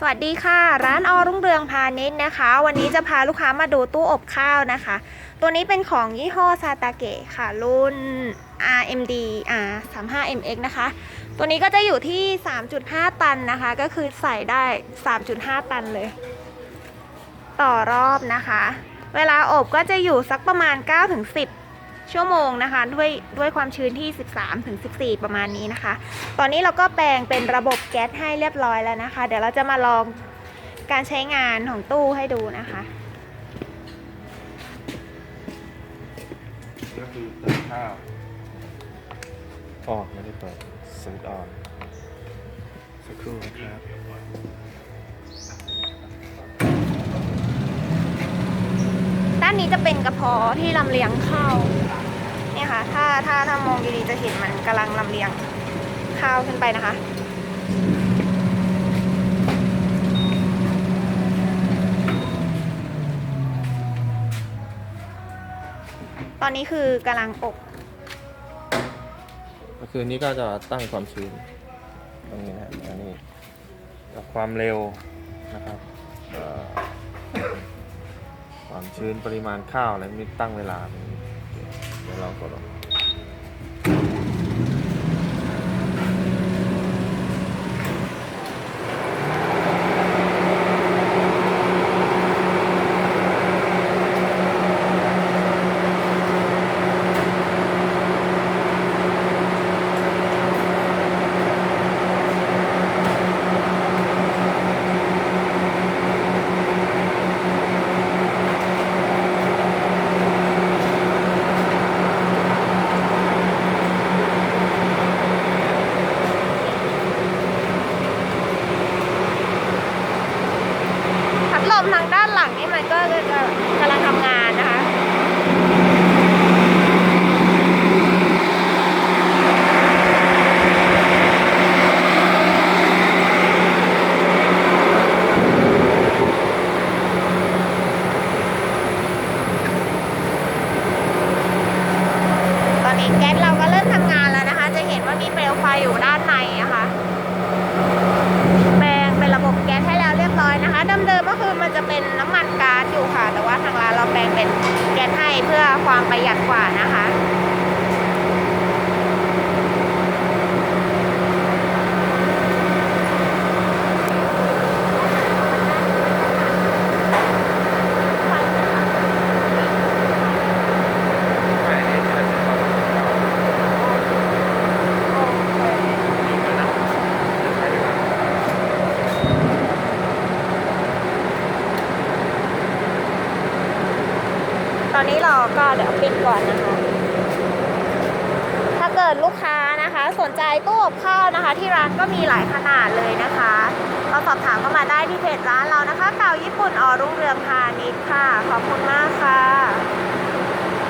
สวัสดีค่ะ ร้านอรุ่งเรืองพาณิชย์นะคะ วันนี้จะพาลูกค้ามาดูตู้อบข้าวนะคะ ตัวนี้เป็นของยี่ห้อซาตาเกะค่ะ รุ่น RMD R 3 5 MX นะคะ ตัวนี้ก็จะอยู่ที่ 3.5 ตันนะคะ ก็คือใส่ได้ 3.5 ตันเลย ต่อรอบนะคะ เวลาอบก็จะอยู่สักประมาณ 9-10 ชั่วโมงนะคะ ด้วยด้วยความชื้นที่ 13-14 ประมาณนี้นะคะ ตอนนี้เราก็แปลงเป็นระบบแก๊สให้เรียบร้อยแล้วนะคะ เดี๋ยวเราจะมาลองการใช้งานของตู้ให้ดูนะคะ ก็คือเติมข้าวอ๋อไม่ได้เปิดสวิตช์ออนสักครู่นะครับ นี้จะเป็นกระเพาะที่ลำเลียงข้าวเนี่ยค่ะ ถ้าถ้าถ้ามองดีๆจะเห็นมันกำลังลำเลียงข้าวขึ้นไปนะคะ ตอนนี้คือกำลังอบก็คือนี้ก็จะตั้งความชื้นตรงนี้นะอันนี้กับความเร็วนะครับ ความชื้นปริมาณข้าวอะไรมีตั้งเวลาตรงนี้โอเดี๋ยวเรากดออก มทางด้านหลังนี่มันก็จะกำลังทำงานนะคะ ตอนนี้แก๊สเราก็เริ่มทำงานแล้วนะคะ จะเห็นว่ามีเปลวไฟอยู่ด้านในนะคะ แปลงเป็นระบบแก๊สให้แล้วเรียบร้อยนะคะ เดิมๆก็คือมันจะเป็นน้ำมันก๊าซอยู่ค่ะ แต่ว่าทางร้าน เราแปลงเป็นแก๊สให้เพื่อความประหยัดกว่านะคะ ต อนนี้เราก็เดี๋ยวปิดก่อนนะคะถ้าเกิดลูกค้านะคะ สนใจตู้อบข้าวนะคะ ที่ร้านก็มีหลายขนาดเลยนะคะเราสอบถามเข้ามาได้ที่เพจร้านเรานะคะเก่าญี่ปุ่นออรุ่งเรืองพาณิชย์ค่ะ ขอบคุณมากค่ะ